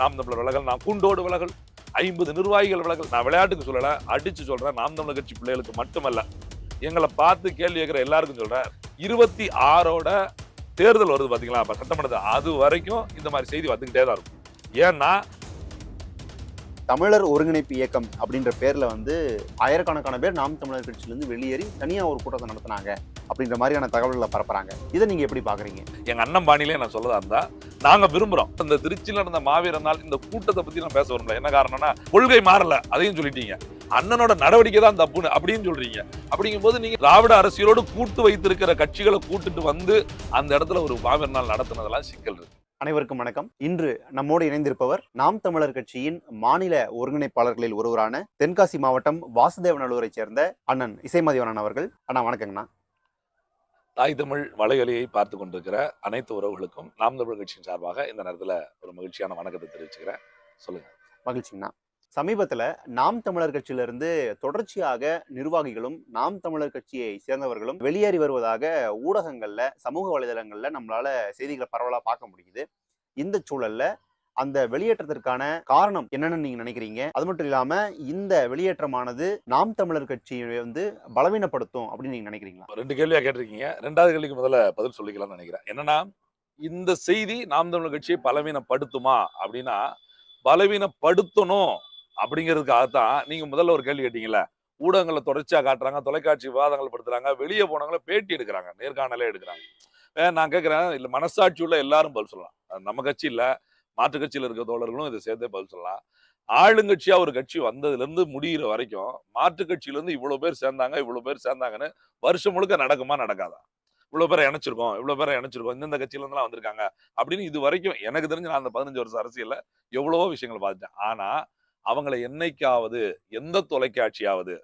நாம் தமிழர் விலகல் நான் கூண்டோடு விலகல் ஐம்பது நிர்வாகிகள் விலகல் நான் விளையாட்டுக்கு சொல்லல அடிச்சு சொல்றேன் நாம் தமிழர் கட்சி பிள்ளைகளுக்கு மட்டுமல்ல. எங்களை பார்த்து கேள்வி கேட்குற எல்லாருக்கும் சொல்றேன். இருபத்தி ஆறோட தேர்தல் வருது பாத்தீங்களா? அப்ப சட்டமன்றத்தை அது வரைக்கும் இந்த மாதிரி செய்தி வந்துகிட்டே தான் இருக்கும். ஏன்னா தமிழர் ஒருங்கிணைப்பு இயக்கம் அப்படின்ற பேர்ல வந்து ஆயிரக்கணக்கான பேர் நாம் தமிழர் கட்சியிலிருந்து வெளியேறி தனியா ஒரு கூட்டத்தை நடத்தினாங்க. அப்படின்ற மாதிரியான தகவல்களை பரப்புறாங்க. இதை நீங்க எப்படி பாக்குறீங்க? எங்க அண்ணன் பாணியிலே நான் சொல்லதா இருந்தா நாங்க விரும்புறோம். இந்த திருச்சியில் நடந்த மாவீரர் நாள் இந்த கூட்டத்தை பத்தி நான் பேச விரும்பல. என்ன காரணம்னா கொள்கை மாறல. அதையும் சொல்லிட்டீங்க. அண்ணனோட நடவடிக்கை தான் தப்புன்னு அப்படின்னு சொல்றீங்க. அப்படிங்கும்போது நீங்க திராவிட அரசியலோடு கூட்டு வைத்திருக்கிற கட்சிகளை கூட்டிட்டு வந்து அந்த இடத்துல ஒரு மாவீரர் நாள் நடத்துனதெல்லாம் சிக்கல் இருக்கு. அனைவருக்கும் வணக்கம். இன்று நம்மோடு இணைந்திருப்பவர் நாம் தமிழர் கட்சியின் மாநில ஒருங்கிணைப்பாளர்களில் ஒருவரான தென்காசி மாவட்டம் வாசுதேவநல்லூரை சேர்ந்த அண்ணன் இசைமதிவனன் அவர்கள். அண்ணா வணக்கங்கண்ணா. தாய் தமிழ் வலையொலியை பார்த்து கொண்டிருக்கிற அனைத்து உறவுகளுக்கும் நாம் தமிழ் கட்சியின் சார்பாக இந்த நேரத்தில் ஒரு மகிழ்ச்சியான வணக்கத்தை தெரிவிச்சுக்கிறேன். சொல்லுங்க. மகிழ்ச்சிங்கண்ணா. சமீபத்தில் நாம் தமிழர் கட்சியிலிருந்து தொடர்ச்சியாக நிர்வாகிகளும் நாம் தமிழர் கட்சியை சேர்ந்தவர்களும் வெளியேறி வருவதாக ஊடகங்களில் சமூக வலைதளங்களில் நம்மளால செய்திகளை பரவலாக பார்க்க முடியுது. இந்த சூழல்ல அந்த வெளியேற்றத்திற்கான காரணம் என்னன்னு நீங்க நினைக்கிறீங்க? அது மட்டும் இல்லாம இந்த வெளியேற்றமானது நாம் தமிழர் கட்சியை வந்து பலவீனப்படுத்தும் அப்படின்னு நீங்க நினைக்கிறீங்களா? ரெண்டு கேள்வியா கேட்டிருக்கீங்க. ரெண்டாவது கேள்விக்கு முதல்ல பதில் சொல்லிக்கலாம்னு நினைக்கிறேன். என்னன்னா இந்த செய்தி நாம் தமிழர் கட்சியை பலவீனப்படுத்துமா அப்படின்னா பலவீனப்படுத்தணும் அப்படிங்கிறதுக்காகத்தான் நீங்க முதல்ல ஒரு கேள்வி கேட்டீங்களா ஊடகங்களை தொடர்ச்சியா காட்டுறாங்க தொலைக்காட்சி விவாதங்கள் படுத்துறாங்க வெளியே போனவங்கள பேட்டி எடுக்கிறாங்க நேர்காணலே எடுக்கிறாங்க. நான் கேட்கிறேன் இல்ல மனசாட்சி உள்ள எல்லாரும் பதில் சொல்லலாம். நம்ம கட்சி இல்லை மாற்று கட்சியில் இருக்க தோழர்களும் இதை சேர்த்தே பதில் சொல்லலாம். ஆளுங்கட்சியா ஒரு கட்சி வந்ததுல இருந்து முடியிற வரைக்கும் மாற்று கட்சியில இருந்து இவ்வளவு பேர் சேர்ந்தாங்க இவ்வளவு பேர் சேர்ந்தாங்கன்னு வருஷம் முழுக்க நடக்குமா நடக்காதா? இவ்வளவு பேரை இணைச்சிருக்கோம் இவ்வளவு பேரை இணைச்சிருக்கோம் இந்தந்த கட்சியில இருந்தெல்லாம் வந்திருக்காங்க அப்படின்னு இது வரைக்கும் எனக்கு தெரிஞ்சு நான் அந்த பதினஞ்சு வருஷம் அரசியல்ல எவ்வளவோ விஷயங்கள் பார்த்துட்டேன். ஆனா அவங்கள என்னைக்காவது எந்த தொலைக்காட்சியாவது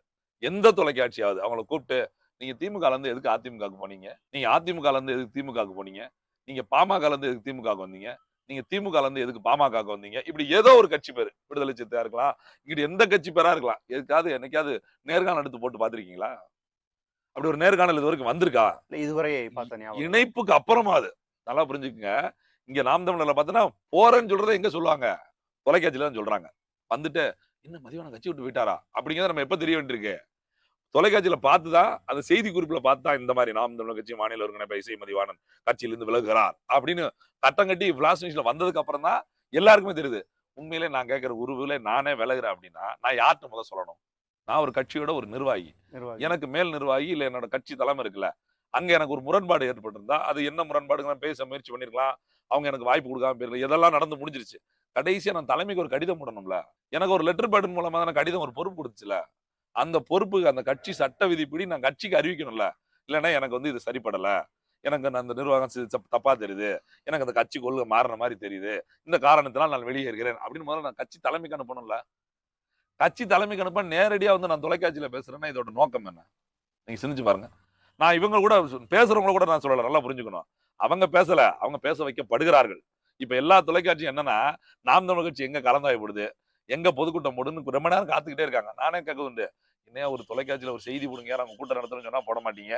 எந்த தொலைக்காட்சியாவது அவங்கள கூப்பிட்டு நீங்க திமுக இருந்து எதுக்கு அதிமுகவுக்கு போனீங்க? நீங்க அதிமுக இருந்து எதுக்கு திமுகவுக்கு போனீங்க? நீங்க பாமக இருந்து எதுக்கு திமுகவுக்கு வந்தீங்க? நீங்க திமுக ல இருந்து எதுக்கு பாமகவுக்கு வந்தீங்க? இப்படி ஏதோ ஒரு கட்சி பேர் விடுதலை சித்தையா இருக்கலாம் இங்கிட்டு எந்த கட்சி பேரா இருக்கலாம். எதுக்காவது என்னைக்காவது நேர்காணல் எடுத்து போட்டு பாத்திருக்கீங்களா அப்படி ஒரு நேர்காணல் இது வரைக்கும் வந்திருக்கா? இதுவரை இணைப்புக்கு அப்புறமா அது. நல்லா புரிஞ்சுக்குங்க. இங்க நாம் தமிழர்ல பார்த்தோன்னா போறேன்னு சொல்றதை எங்க சொல்லுவாங்க? தொலைக்காட்சியில தான் சொல்றாங்க. வந்துட்டு என்ன மதிவான கட்சி விட்டு போயிட்டாரா? அப்படிங்கிறத நம்ம எப்ப தெரிய வேண்டியிருக்கு? தொலைக்காட்சியில பார்த்துதான் அந்த செய்தி குறிப்புல பார்த்து தான் இந்த மாதிரி நாம் தமிழர் கட்சி மாநில ஒருங்கிணைப்பு இசை மதிவாணன் கட்சியிலிருந்து விலகுகிறார் அப்படின்னு கட்டம் கட்டி பிளாஸ் நியூஸ்ல வந்ததுக்கு அப்புறம் தான் எல்லாருக்குமே தெரியுது. உண்மையிலே நான் கேட்கிற உருவுல நானே விலகுறேன் அப்படின்னா நான் யார்கிட்ட முதல்ல சொல்லணும்? நான் ஒரு கட்சியோட ஒரு நிர்வாகி. எனக்கு மேல் நிர்வாகி இல்ல என்னோட கட்சி தலைமை இருக்குல்ல அங்க எனக்கு ஒரு முரண்பாடு ஏற்பட்டிருந்தா அது என்ன முரண்பாடுங்க பேச முயற்சி பண்ணிருக்கலாம். அவங்க எனக்கு வாய்ப்பு கொடுக்காம போயிருக்கலாம். இதெல்லாம் நடந்து முடிஞ்சிருச்சு. கடைசியா நான் தலைமைக்கு ஒரு கடிதம் போடணும்ல. எனக்கு ஒரு லெட்டர் பேட் மூலமா தான் கடிதம் ஒரு பொறுப்பு கொடுத்துச்சுல. அந்த பொறுப்புக்கு அந்த கட்சி சட்ட விதிப்படி நான் கட்சிக்கு அறிவிக்கணும்ல. இல்லைன்னா எனக்கு வந்து இது சரிப்படல. எனக்கு அந்த- அந்த நிர்வாகம் தப்பா தெரியுது. எனக்கு அந்த கட்சி கொள்கை மாறின மாதிரி தெரியுது. இந்த காரணத்தினால் நான் வெளியே இருக்கிறேன். அப்படின்னு முதல்ல நான் கட்சி தலைமைக்கு அனுப்பணும்ல. கட்சி தலைமைக்கு அனுப்ப நேரடியா வந்து நான் தொலைக்காட்சியில பேசுறேன்னா இதோட நோக்கம் என்ன? நீங்க சிந்திச்சு பாருங்க. நான் இவங்க கூட பேசுறவங்கள கூட நான் சொல்லல. நல்லா புரிஞ்சுக்கணும். அவங்க பேசல. அவங்க பேச வைக்கப்படுகிறார்கள். இப்ப எல்லா தொலைக்காட்சியும் என்னன்னா நாம் தமிழ் கட்சி எங்க கலந்தாயப்படுது? எங்க பொதுக்கூட்டம் போடுன்னு ரொம்ப நேரம் காத்துக்கிட்டே இருக்காங்க. நானே கேட்க உண்டு ஒரு தொலைக்காட்சியில ஒரு செய்தி போடுங்க அவங்க கூட்டம் நடத்தணும்னு சொன்னா போட மாட்டீங்க.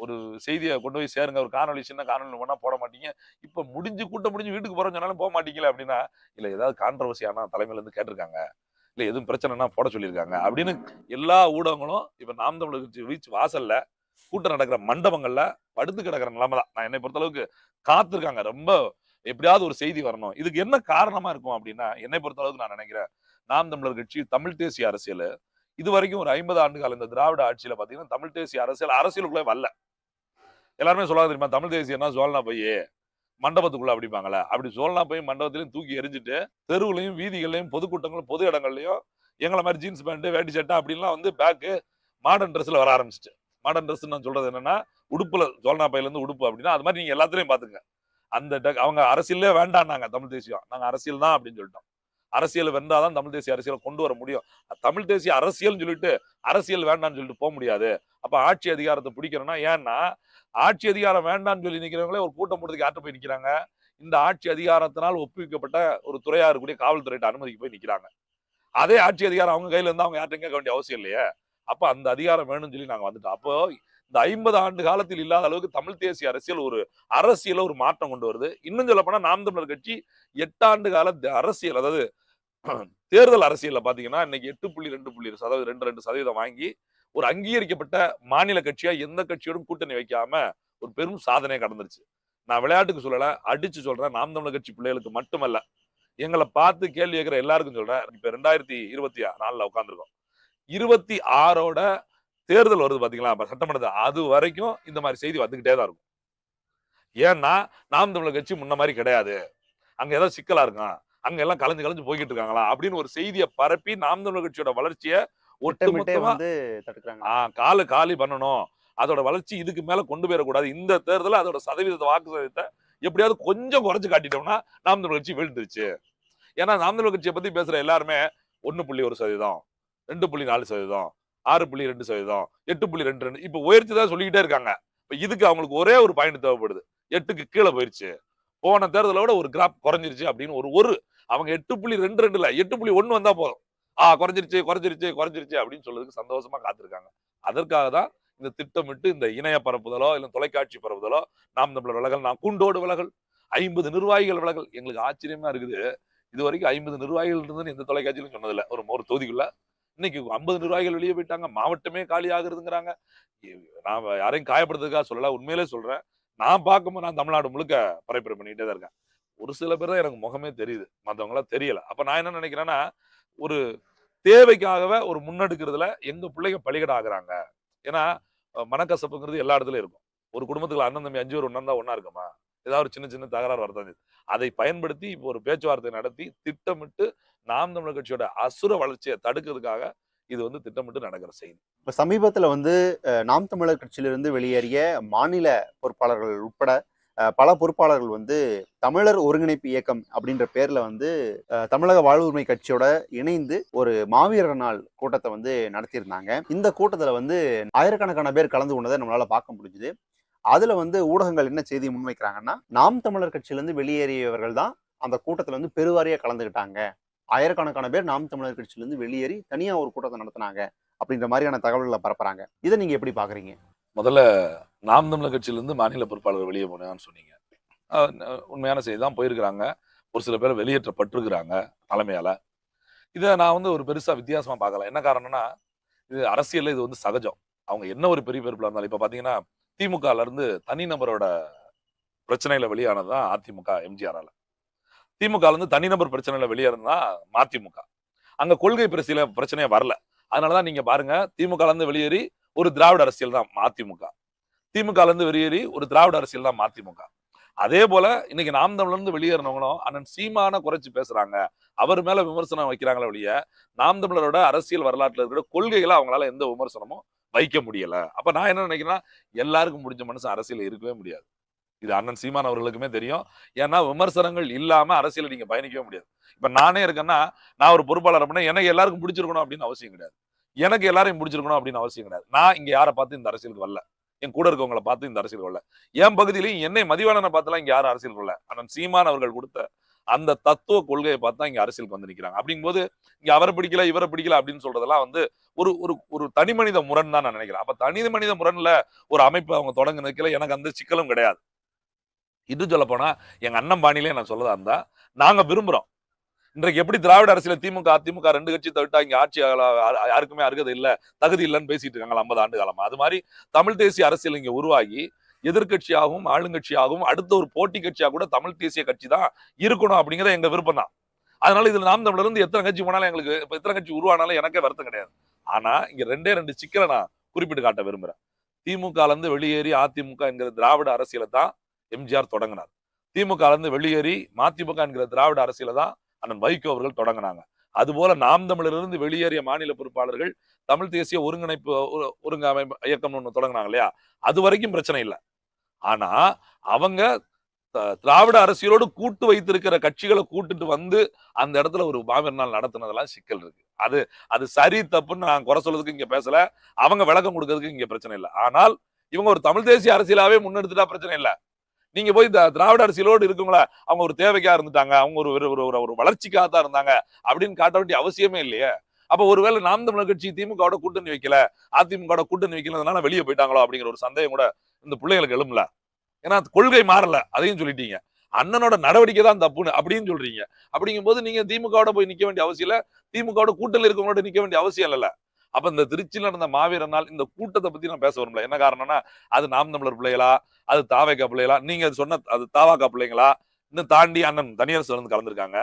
ஒரு செய்தியை கொண்டு போய் சேருங்க. ஒரு காணொலி சின்ன காணொலி பண்ணா போட மாட்டீங்க. இப்ப முடிஞ்சு கூட்டம் முடிஞ்சு வீட்டுக்கு போறோம்னு சொன்னாலும் போக மாட்டீங்களா அப்படின்னா இல்ல ஏதாவது கான்ட்ரவர்சி ஆனா தலைமையில இருந்து கேட்டிருக்காங்க. இல்ல எதுவும் பிரச்சனைனா போட சொல்லியிருக்காங்க அப்படின்னு எல்லா ஊடகங்களும் இப்ப நாம் தமிழர் கட்சி வாசல்ல கூட்டம் நடக்கிற மண்டபங்கள்ல படுத்து கிடக்கிற நிலைமை தான். நான் என்னை பொறுத்தளவுக்கு காத்திருக்காங்க. ரொம்ப எப்படியாவது ஒரு செய்தி வரணும். இதுக்கு என்ன காரணமா இருக்கும் அப்படின்னா என்னை பொறுத்த அளவுக்கு நான் நினைக்கிறேன் நாம் தமிழர் கட்சி தமிழ் தேசிய அரசியல் இது வரைக்கும் ஒரு ஐம்பது ஆண்டு கால இந்த திராவிட ஆட்சியில பாத்தீங்கன்னா தமிழ் தேசிய அரசியல் அரசியலுக்குள்ளே வரல. எல்லாருமே சொல்லாத தெரியுமா தமிழ் தேசியம்னா சோழனா போய் மண்டபத்துக்குள்ள அப்படிப்பாங்களே அப்படி சோழனா போய் மண்டபத்திலையும் தூக்கி எரிஞ்சிட்டு தெருவுலையும் வீதிகள்லையும் பொதுக்கூட்டங்களும் பொது இடங்கள்லயும் எங்களை மாதிரி ஜீன்ஸ் பேண்ட் வேட்டி சட்டை அப்படின்லாம் வந்து பேக்கு மாடர்ன் ட்ரெஸ்ல வர ஆரம்பிச்சிட்டு. மாடர்ன் ட்ரெஸ் நான் சொல்றது என்னன்னா உடுப்புல சோழனா பையில இருந்து உடுப்பு அப்படின்னா அது மாதிரி நீங்க எல்லாத்துலயும் பாத்துங்க அந்த அவங்க அரசியலே வேண்டாம்னாங்க தமிழ் தேசியம். நாங்க அரசியல் தான் அப்படின்னு சொல்லிட்டோம். அரசியல் வென்றாதான் தமிழ் தேசிய அரசியலை கொண்டு வர முடியும். தமிழ் தேசிய அரசியல்னு சொல்லிட்டு அரசியல் வேண்டாம்னு சொல்லிட்டு போக முடியாது. அப்ப ஆட்சி அதிகாரத்தை பிடிக்கிறோம்னா ஏன்னா ஆட்சி அதிகாரம் வேண்டாம்னு சொல்லி நிக்கிறவங்களே ஒரு கூட்டம் போடுறதுக்கு யார்கிட்ட போய் நிக்கிறாங்க? இந்த ஆட்சி அதிகாரத்தினால் ஒப்புவிக்கப்பட்ட ஒரு துறையா இருக்கக்கூடிய காவல்துறையிட்ட அனுமதிக்கு போய் நிக்கிறாங்க. அதே ஆட்சி அதிகாரம் அவங்க கையில இருந்தா அவங்க யார்ட்டையும் கேட்க வேண்டிய அவசியம் இல்லையே? அப்ப அந்த அதிகாரம் வேணும்னு சொல்லி நாங்க வந்துட்டோம். அப்போ இந்த ஐம்பது ஆண்டு காலத்தில் இல்லாத அளவுக்கு தமிழ் தேசிய அரசியல் ஒரு அரசியல ஒரு மாற்றம் கொண்டு வருது. இன்னும் சொல்ல போனா நாம் தமிழர் கட்சி எட்டாண்டு கால அரசியல் அதாவது தேர்தல் அரசியல்ல பாத்தீங்கன்னா இன்னைக்கு எட்டு புள்ளி ரெண்டு புள்ளி சதவீதம் ரெண்டு ரெண்டு சதவீதம் வாங்கி ஒரு அங்கீகரிக்கப்பட்ட மாநில கட்சியா எந்த கட்சியோடும் கூட்டணி வைக்காம ஒரு பெரும் சாதனையை கடந்துருச்சு. நான் விளையாட்டுக்கு சொல்லல அடிச்சு சொல்றேன். நாம் தமிழர் கட்சி பிள்ளைகளுக்கு மட்டுமல்ல. எங்களை பார்த்து கேள்வி கேட்கிற எல்லாருக்கும் சொல்றேன். இப்ப ரெண்டாயிரத்தி இருபத்தி நாலுல உட்காந்துருக்கோம் இருபத்தி ஆறோட தேர்தல் வருது பாத்தீங்களா? அப்ப சட்டமன்றத்தில் அது வரைக்கும் இந்த மாதிரி செய்தி வந்துகிட்டே தான் இருக்கும். ஏன்னா நாம் தமிழர் கட்சி முன்ன மாதிரி கிடையாது. அங்க ஏதோ சிக்கலா இருக்கான் அங்க எல்லாம் கலைஞ்சு கலைஞ்சு போய்கிட்டு இருக்காங்களா? அப்படின்னு ஒரு செய்தியை பரப்பி நாம் தமிழர் கட்சியோட வளர்ச்சியை ஒட்டுமொத்தமா காலு காலி பண்ணணும். அதோட வளர்ச்சி இதுக்கு மேல கொண்டு போயிடக்கூடாது. இந்த தேர்தல அதோட சதவீத வாக்கு சதவீதத்தை எப்படியாவது கொஞ்சம் குறைச்சு காட்டிட்டோம்னா நாம் தமிழர் கட்சி வீழ்ந்துருச்சு. ஏன்னா நாம் தமிழர் கட்சியை பத்தி பேசுற எல்லாருமே ஒண்ணு புள்ளி ஒரு சதவீதம் ரெண்டு புள்ளி நாலு சதவீதம் ஆறு புள்ளி ரெண்டு சதவீதம் எட்டு புள்ளி ரெண்டு ரெண்டு. இப்ப உயர்ச்சி தான் சொல்லிக்கிட்டே இருக்காங்க. இப்ப இதுக்கு அவங்களுக்கு ஒரே ஒரு பாயிண்ட் தேவைப்படுது. எட்டுக்கு கீழே போயிருச்சு. போன தேர்தலோட ஒரு கிராப் குறைஞ்சிருச்சு அப்படின்னு ஒரு ஒரு அவங்க எட்டு புள்ளி ரெண்டு ரெண்டுல எட்டு புள்ளி ஒன்று வந்தா போதும். ஆ குறைஞ்சிருச்சு குறைஞ்சிருச்சு குறைஞ்சிருச்சு அப்படின்னு சொல்றதுக்கு சந்தோஷமா காத்திருக்காங்க. அதற்காக தான் இந்த திட்டமிட்டு இந்த இணைய பரப்புதலோ இல்ல தொலைக்காட்சி பரப்புதலோ நாம் தமிழர் விலகல் நான் கூண்டோடு விலகல் ஐம்பது நிர்வாகிகள் விலகல். எங்களுக்கு ஆச்சரியமா இருக்குது. இது வரைக்கும் ஐம்பது நிர்வாகிகள் இருந்ததுன்னு எந்த தொலைக்காட்சியிலும் சொன்னதில்லை. ஒரு ஒரு தொகுதிக்குள்ள இன்னைக்கு ஐம்பது நிர்வாகிகள் வெளியே போயிட்டாங்க மாவட்டமே காலி ஆகுறதுங்கிறாங்க. நான் யாரையும் காயப்படுறதுக்காக சொல்லல உண்மையிலே சொல்றேன். நான் பார்க்கும்போது நான் தமிழ்நாடு முழுக்க பரப்புரை பண்ணிக்கிட்டே தான் இருக்கேன். ஒரு சில பேர் தான் எனக்கு முகமே தெரியுது மற்றவங்களாம் தெரியல. அப்ப நான் என்ன நினைக்கிறேன்னா ஒரு தேவைக்காகவே ஒரு முன்னெடுக்கிறதுல எங்க பிள்ளைங்க பலிகடை ஆகுறாங்க. ஏன்னா மனக்கசப்புங்கிறது எல்லா இடத்துலயும் இருக்கும். ஒரு குடும்பத்துக்குள்ள அண்ணன் தம்பி அஞ்சு பேர் ஒண்ணா இருந்தா ஒண்ணா இருக்குமா? ஏதாவது ஒரு சின்ன சின்ன தகராறு வரதான் அதை பயன்படுத்தி இப்போ ஒரு பேச்சுவார்த்தை நடத்தி திட்டமிட்டு நாம் தமிழர் கட்சியோட அசுர வளர்ச்சியை தடுக்கிறதுக்காக இது வந்து திட்டமிட்டு நடக்கிற செய்தி. இப்போ சமீபத்தில் வந்து நாம் தமிழர் கட்சியிலிருந்து வெளியேறிய மாநில பொறுப்பாளர்கள் உட்பட பல பொறுப்பாளர்கள் வந்து தமிழர் ஒருங்கிணைப்பு இயக்கம் அப்படின்ற பேர்ல வந்து தமிழக வாழ்வுரிமை கட்சியோட இணைந்து ஒரு மாவீரர் நாள் கூட்டத்தை வந்து நடத்தியிருந்தாங்க. இந்த கூட்டத்துல வந்து ஆயிரக்கணக்கான பேர் கலந்து கொண்டதை நம்மளால பார்க்க முடிஞ்சுது. அதுல வந்து ஊடகங்கள் என்ன செய்தி முன்வைக்கிறாங்கன்னா நாம் தமிழர் கட்சியிலிருந்து வெளியேறியவர்கள் தான் அந்த கூட்டத்துல வந்து பெருவாரியா கலந்துக்கிட்டாங்க ஆயிரக்கணக்கான பேர் நாம் தமிழர் கட்சியிலிருந்து வெளியேறி தனியா ஒரு கூட்டத்தை நடத்தினாங்க அப்படின்ற மாதிரியான தகவல்களை பரப்புறாங்க. இதை நீங்க எப்படி பாக்குறீங்க? முதல்ல நாம் தமிழர் கட்சியிலிருந்து மாநில பொறுப்பாளர் வெளியே போனான்னு சொன்னீங்க. அஹ் உண்மையான செய்தி தான் போயிருக்கிறாங்க. ஒரு சில பேர் வெளியேற்றப்பட்டிருக்கிறாங்க தலைமையால. இதை நான் வந்து ஒரு பெருசா வித்தியாசமா பார்க்கல. என்ன காரணம்னா இது அரசியல்ல இது வந்து சகஜம். அவங்க என்ன ஒரு பெரிய பெருப்பில் இருந்தாலும் இப்ப பாத்தீங்கன்னா திமுகல இருந்து தனிநபரோட பிரச்சனையில வெளியானதுதான் அதிமுக எம்ஜிஆரால. திமுக இருந்து தனிநபர் பிரச்சனையில வெளியேறதுனா மதிமுக. அங்க கொள்கை பிரசியில பிரச்சனையே வரல. அதனாலதான் நீங்க பாருங்க திமுக இருந்து வெளியேறி ஒரு திராவிட அரசியல் தான் மதிமுக. திமுக இருந்து வெளியேறி ஒரு திராவிட அரசியல் தான் மதிமுக. அதே போல இன்னைக்கு நாம் தமிழ்ல இருந்து வெளியேறினவங்களும் அண்ணன் சீமான குறைச்சு பேசுறாங்க. அவர் மேல விமர்சனம் வைக்கிறாங்களே ஒழிய நாம் தமிழரோட அரசியல் வரலாற்றுல இருக்கிற கொள்கைகளை அவங்களால எந்த விமர்சனமும் வைக்க முடியல. அப்ப நான் என்ன நினைக்கிறேன்னா எல்லாருக்கும் முடிஞ்ச மனுஷன் அரசியல் இருக்கவே முடியாது. இது அண்ணன் சீமான் அவர்களுக்குமே தெரியும். ஏன்னா விமர்சனங்கள் இல்லாம அரசியல நீங்க பயணிக்கவே முடியாது. இப்ப நானே இருக்கேன்னா நான் ஒரு பொறுப்பாளர் அப்படின்னா எனக்கு எல்லாருக்கும் பிடிச்சிருக்கணும் அப்படின்னு அவசியம் கிடையாது. எனக்கு எல்லாரையும் பிடிச்சிருக்கணும் அப்படின்னு அவசியம் கிடையாது. நான் இங்க யாரை பார்த்து இந்த அரசியலுக்கு வரல? என் கூட இருக்கவங்களை பார்த்து இந்த அரசியல் வரல? என் பகுதியிலையும் என்னை மதிவாளனை பார்த்துலாம் இங்க யாரும் அரசியல் வரல. அண்ணன் சீமான் அவர்கள் கொடுத்த அந்த தத்துவ கொள்கையை பார்த்தா இங்க அரசியலுக்கு வந்து நிற்கிறாங்க அப்படிங்கும்போது இங்க அவரை பிடிக்கல இவரை பிடிக்கல அப்படின்னு சொல்றதெல்லாம் வந்து ஒரு ஒரு ஒரு தனி மனித முரண் தான் நான் நினைக்கிறேன். அப்ப தனி மனித முரண்ல ஒரு அமைப்பு அவங்க தொடங்க நிற்கல எனக்கு அந்த சிக்கலும் கிடையாது. இது சொல்ல போனா எங்க அண்ணன் பாணியிலே நான் சொல்லதா இருந்தா நாங்க விரும்புறோம். இன்றைக்கு எப்படி திராவிட அரசியல திமுக அதிமுக ரெண்டு கட்சி தவிட்டா இங்க ஆட்சி யாருக்குமே அருகதை இல்லை தகுதி இல்லைன்னு பேசிட்டு இருக்காங்க ஐம்பது ஆண்டு காலமா. அது மாதிரி தமிழ் தேசிய அரசியல் இங்க உருவாகி எதிர்க்கட்சியாகவும் ஆளுங்கட்சியாகவும் அடுத்த ஒரு போட்டி கட்சியா கூட தமிழ் தேசிய கட்சி தான் இருக்கணும் அப்படிங்கிறது எங்க விருப்பம் தான். அதனால இதுல நாம் தமிழர் இருந்து எத்தனை கட்சி போனாலும் எங்களுக்கு எத்தனை கட்சி உருவானாலும் எனக்கே வருத்தம் கிடையாது. ஆனா இங்க ரெண்டே ரெண்டு சிக்கலை நான் குறிப்பிட்டு காட்ட விரும்புறேன். திமுக இருந்து வெளியேறி அதிமுக என்கிற திராவிட அரசியலை தான் எம்ஜிஆர் தொடங்கினார். திமுக இருந்து வெளியேறி மதிமுக என்கிற திராவிட அரசியலை தான் அண்ணன் வைகோ அவர்கள் தொடங்கினாங்க. அதுபோல நாம் தமிழரிலிருந்து வெளியேறிய மாநில பொறுப்பாளர்கள் தமிழ் தேசிய ஒருங்கிணைப்பு ஒருங்க ஒருங்கமைப்பு இயக்கம்னு ஒண்ணு தொடங்கினாங்க இல்லையா? அது வரைக்கும் பிரச்சனை இல்லை. ஆனா அவங்க திராவிட அரசியலோடு கூட்டு வைத்திருக்கிற கட்சிகளை கூட்டுட்டு வந்து அந்த இடத்துல ஒரு மாவீரர் நாள் நடத்துனதெல்லாம் சிக்கல் இருக்கு. அது அது சரி தப்புன்னு நான் குறை சொல்றதுக்கு இங்க பேசல. அவங்க விளக்கம் கொடுக்கறதுக்கு இங்க பிரச்சனை இல்லை. ஆனால் இவங்க ஒரு தமிழ் தேசிய அரசியலாவே முன்னெடுத்துட்டா பிரச்சனை இல்லை. நீங்க போய் இந்த திராவிட அரசியலோடு இருக்குங்களா அவங்க ஒரு தேவைக்கா இருந்துட்டாங்க அவங்க ஒரு ஒரு- ஒரு ஒரு- ஒரு வளர்ச்சிக்காக தான் இருந்தாங்க அப்படின்னு காட்ட வேண்டிய அவசியமே இல்லையே. அப்ப ஒருவேளை நாம் தமிழர் கட்சி திமுகவோட கூட்டணி வைக்கல அதிமுகவோட கூட்டணி வைக்கலனால வெளியே போயிட்டாங்களோ அப்படிங்கிற ஒரு சந்தேகம் கூட இந்த பிள்ளைகளுக்கு எழும்பல. ஏன்னா கொள்கை மாறல. அதையும் சொல்லிட்டீங்க. அண்ணனோட நடவடிக்கை தான் தப்புன்னு அப்படின்னு சொல்றீங்க. அப்படிங்கும் போது நீங்க திமுகவோட போய் நிக்க வேண்டிய அவசியம் இல்ல. திமுகவோட கூட்டணியில் இருக்கவங்களோட நிக்க வேண்டிய அவசியம் இல்லைல்ல. அப்ப இந்த திருச்சியில நடந்த மாவீர நாள் இந்த கூட்டத்தை பத்தி நான் பேச வரும்ல. என்ன காரணம்னா அது நாம் தமிழர் பிள்ளைகளா? அது தாவேக்கா பிள்ளைகளா? நீங்க சொன்ன அது தாவாக்கா பிள்ளைங்களா? இன்னும் தாண்டி அண்ணன் தனியார் வந்து கலந்துருக்காங்க.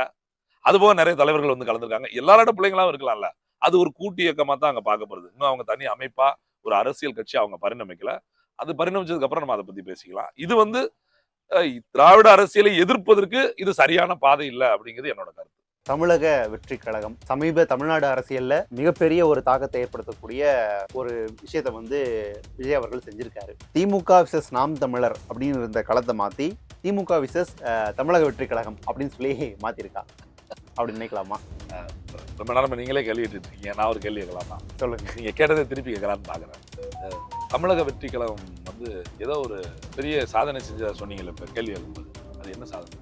அது போக நிறைய தலைவர்கள் வந்து கலந்துருக்காங்க. எல்லாரோட பிள்ளைங்களாவும் இருக்கலாம்ல. அது ஒரு கூட்டு இயக்கமா தான் அங்க பார்க்கப்படுது. இன்னும் அவங்க தனி அமைப்பா ஒரு அரசியல் கட்சி அவங்க பரிணமிக்கல. அது பரிணமிச்சதுக்கு அப்புறம் நம்ம அதை பத்தி பேசிக்கலாம். இது வந்து திராவிட அரசியலை எதிர்ப்பதற்கு இது சரியான பாதை இல்லை அப்படிங்கிறது என்னோட கருத்து. தமிழக வெற்றி கழகம் சமீப தமிழ்நாடு அரசியல்ல மிகப்பெரிய ஒரு தாக்கத்தை ஏற்படுத்தக்கூடிய ஒரு விஷயத்தை வந்து விஜய் அவர்கள் செஞ்சிருக்காரு. திமுக விசஸ் நாம் தமிழர் அப்படின்னு இருந்த களத்தை மாத்தி திமுக விசஸ் தமிழக வெற்றி கழகம் அப்படின்னு சொல்லி மாத்திருக்கா. அப்படி நினைக்கலாமா? ரொம்ப நேரம் நீங்களே கேள்வி இருக்கீங்க நான் ஒரு கேள்வி கேட்கலாமா? சொல்லுங்க. நீங்க கேட்டதை திருப்பி கேட்கலான்னு பாக்குறேன் அஹ், தமிழக வெற்றி கழகம் வந்து ஏதோ ஒரு பெரிய சாதனை செஞ்ச சொன்னீங்கல்ல இப்ப கேள்வி கேட்கும்போது. அது என்ன சாதனை?